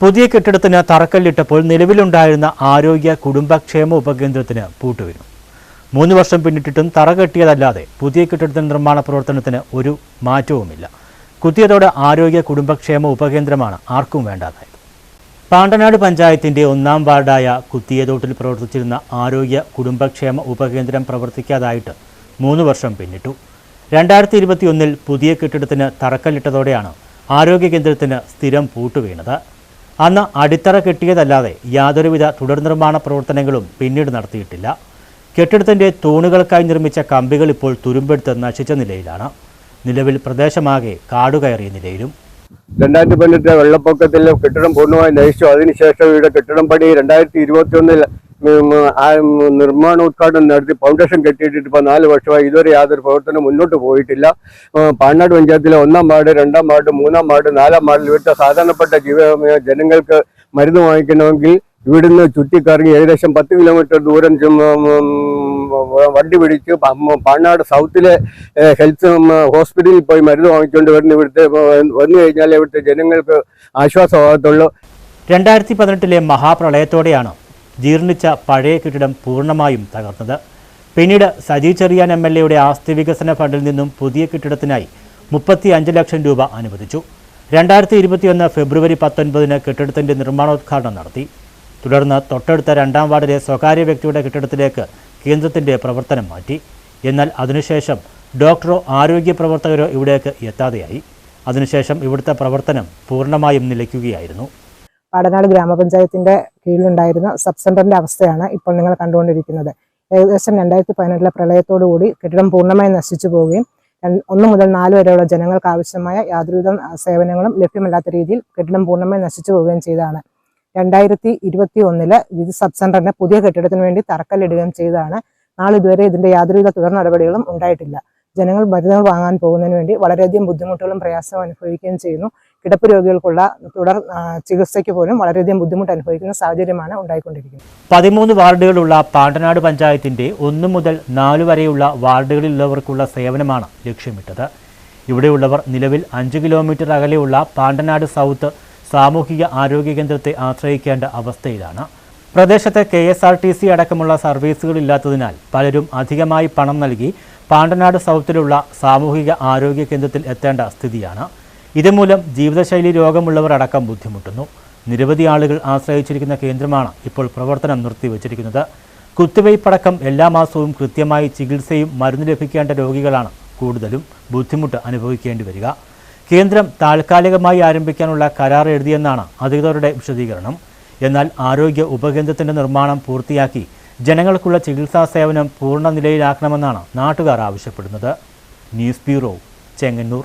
പുതിയ കെട്ടിടത്തിന് തറക്കല്ലിട്ടപ്പോൾ നിലവിലുണ്ടായിരുന്ന ആരോഗ്യ കുടുംബക്ഷേമ ഉപകേന്ദ്രത്തിന് പൂട്ടുവരും. മൂന്ന് വർഷം പിന്നിട്ടിട്ടും തറ കെട്ടിയതല്ലാതെ പുതിയ കെട്ടിടത്തിന്റെ നിർമ്മാണ പ്രവർത്തനത്തിന് ഒരു മാറ്റവുമില്ല. കുത്തിയതോടെ ആരോഗ്യ കുടുംബക്ഷേമ ഉപകേന്ദ്രമാണ് ആർക്കും വേണ്ടാതായത്. പാണ്ടനാട് പഞ്ചായത്തിന്റെ ഒന്നാം വാർഡായ കുത്തിയതോട്ടിൽ പ്രവർത്തിച്ചിരുന്ന ആരോഗ്യ കുടുംബക്ഷേമ ഉപകേന്ദ്രം പ്രവർത്തിക്കാതായിട്ട് മൂന്ന് വർഷം പിന്നിട്ടു. രണ്ടായിരത്തി ഇരുപത്തിയൊന്നിൽ പുതിയ കെട്ടിടത്തിന് തറക്കല്ലിട്ടതോടെയാണ് ആരോഗ്യ കേന്ദ്രത്തിന് സ്ഥിരം പൂട്ടുവീണത്. അന്ന് അടിത്തറ കെട്ടിയതല്ലാതെ യാതൊരുവിധ തുടർ നിർമ്മാണ പ്രവർത്തനങ്ങളും പിന്നീട് നടത്തിയിട്ടില്ല. കെട്ടിടത്തിന്റെ തൂണുകൾക്കായി നിർമ്മിച്ച കമ്പികൾ ഇപ്പോൾ തുരുമ്പെടുത്ത് നശിച്ച നിലയിലാണ്. നിലവിൽ പ്രദേശമാകെ കാടുകയറിയ നിലയിലും. രണ്ടായിരത്തി പതിനെട്ട് വെള്ളപ്പൊക്കത്തിൽ കെട്ടിടം പൂർണമായി നശിച്ചു. അതിനുശേഷം ഇവിടെ കെട്ടിടം പണി രണ്ടായിരത്തി ഇരുപത്തി ഒന്നിൽ നിർമ്മാണോദ്ഘാടനം നടത്തി ഫൗണ്ടേഷൻ കെട്ടിയിട്ടിട്ട് ഇപ്പോൾ നാല് വർഷമായി ഇതുവരെ യാതൊരു പ്രവർത്തനം മുന്നോട്ട് പോയിട്ടില്ല. പാണാട് പഞ്ചായത്തിലെ ഒന്നാം വാർഡ് രണ്ടാം വാർഡ് മൂന്നാം വാർഡ് നാലാം വാർഡിൽ ഇവിടുത്തെ സാധാരണപ്പെട്ട ജീവ ജനങ്ങൾക്ക് മരുന്ന് വാങ്ങിക്കണമെങ്കിൽ ഇവിടുന്ന് ചുറ്റിക്കറങ്ങി ഏകദേശം പത്ത് കിലോമീറ്റർ ദൂരം വണ്ടി പിടിച്ച് പാണാട് സൗത്തിലെ ഹെൽത്ത് ഹോസ്പിറ്റലിൽ പോയി മരുന്ന് വാങ്ങിച്ചുകൊണ്ട് വരുന്ന ഇവിടുത്തെ വന്നു കഴിഞ്ഞാൽ ഇവിടുത്തെ ജനങ്ങൾക്ക് ആശ്വാസമാകത്തുള്ളൂ. രണ്ടായിരത്തി പതിനെട്ടിലെ മഹാപ്രളയത്തോടെയാണ് ജീർണിച്ച പഴയ കെട്ടിടം പൂർണമായും തകർന്നത് പിന്നീട് സജി ചെറിയാൻ എം എൽ എയുടെ ആസ്തി വികസന ഫണ്ടിൽ നിന്നും പുതിയ കെട്ടിടത്തിനായി മുപ്പത്തി അഞ്ച് ലക്ഷം രൂപ അനുവദിച്ചു. രണ്ടായിരത്തി ഇരുപത്തിയൊന്ന് ഫെബ്രുവരി പത്തൊൻപതിന് കെട്ടിടത്തിന്റെ നിർമ്മാണോദ്ഘാടനം നടത്തി. തുടർന്ന് തൊട്ടടുത്ത രണ്ടാം വാർഡിലെ സ്വകാര്യ വ്യക്തിയുടെ കെട്ടിടത്തിലേക്ക് കേന്ദ്രത്തിന്റെ പ്രവർത്തനം മാറ്റി. എന്നാൽ അതിനുശേഷം ഡോക്ടറോ ആരോഗ്യ പ്രവർത്തകരോ ഇവിടേക്ക് എത്താതെയായി. അതിനുശേഷം ഇവിടുത്തെ പ്രവർത്തനം പൂർണമായും നിലയ്ക്കുകയായിരുന്നു. പാടനാട് ഗ്രാമപഞ്ചായത്തിന്റെ കീഴിലുണ്ടായിരുന്ന സബ് സെന്ററിന്റെ അവസ്ഥയാണ് ഇപ്പോൾ നിങ്ങൾ കണ്ടുകൊണ്ടിരിക്കുന്നത്. ഏകദേശം രണ്ടായിരത്തി പതിനെട്ടിലെ പ്രളയത്തോടുകൂടി കെട്ടിടം പൂർണമായി നശിച്ചു പോവുകയും ഒന്നു മുതൽ നാല് വരെയുള്ള ജനങ്ങൾക്ക് ആവശ്യമായ യാതൊരുവിധ സേവനങ്ങളും ലഭ്യമല്ലാത്ത രീതിയിൽ കെട്ടിടം പൂർണമായി നശിച്ചു പോവുകയും ചെയ്തതാണ്. രണ്ടായിരത്തി ഇരുപത്തി ഒന്നിൽ ഇത് സബ് സെന്ററിന്റെ പുതിയ കെട്ടിടത്തിന് വേണ്ടി തറക്കല്ലിടുകയും ചെയ്തതാണ്. നാളിതുവരെ ഇതിന്റെ യാതൊരുവിധ തുടർ നടപടികളും ഉണ്ടായിട്ടില്ല. ജനങ്ങൾ മരുന്നുകൾ വാങ്ങാൻ പോകുന്നതിന് വേണ്ടി വളരെയധികം ബുദ്ധിമുട്ടുകളും പ്രയാസവും അനുഭവിക്കുകയും ചെയ്യുന്നു. കിടപ്പ് രോഗികൾക്കുള്ള തുടർ ചികിത്സയ്ക്ക് പോലും വളരെയധികം ബുദ്ധിമുട്ട് അനുഭവിക്കുന്ന സാഹചര്യമാണ് ഉണ്ടായിക്കൊണ്ടിരിക്കുന്നത്. പതിമൂന്ന് വാർഡുകളുള്ള പാണ്ടനാട് പഞ്ചായത്തിന്റെ ഒന്നു മുതൽ നാല് വരെയുള്ള വാർഡുകളിലുള്ളവർക്കുള്ള സേവനമാണ് ലക്ഷ്യമിട്ടത്. ഇവിടെയുള്ളവർ നിലവിൽ അഞ്ച് കിലോമീറ്റർ അകലെയുള്ള പാണ്ടനാട് സൗത്ത് സാമൂഹിക ആരോഗ്യ കേന്ദ്രത്തെ ആശ്രയിക്കേണ്ട അവസ്ഥയിലാണ്. പ്രദേശത്ത് K S R T C അടക്കമുള്ള സർവീസുകളില്ലാത്തതിനാൽ പലരും അധികമായി പണം നൽകി പാണ്ടനാട് സൗത്തിലുള്ള സാമൂഹിക ആരോഗ്യ കേന്ദ്രത്തിൽ എത്തേണ്ട സ്ഥിതിയാണ്. ഇതുമൂലം ജീവിതശൈലി രോഗമുള്ളവർ അടക്കം ബുദ്ധിമുട്ടുന്നു. നിരവധി ആളുകൾ ആശ്രയിച്ചിരിക്കുന്ന കേന്ദ്രമാണ് ഇപ്പോൾ പ്രവർത്തനം നിർത്തിവച്ചിരിക്കുന്നത്. കുത്തിവയ്പ്പടക്കം എല്ലാ മാസവും കൃത്യമായി ചികിത്സയും മരുന്ന് ലഭിക്കേണ്ട രോഗികളാണ് കൂടുതലും ബുദ്ധിമുട്ട് അനുഭവിക്കേണ്ടി വരിക. കേന്ദ്രം താൽക്കാലികമായി ആരംഭിക്കാനുള്ള കരാർ എഴുതിയെന്നാണ് അധികൃതരുടെ വിശദീകരണം. എന്നാൽ ആരോഗ്യ ഉപകേന്ദ്രത്തിന്റെ നിർമ്മാണം പൂർത്തിയാക്കി ജനങ്ങൾക്കുള്ള ചികിത്സാ സേവനം പൂർണ നിലയിലാക്കണമെന്നാണ് നാട്ടുകാർ ആവശ്യപ്പെടുന്നത്. News bureau Chengannur.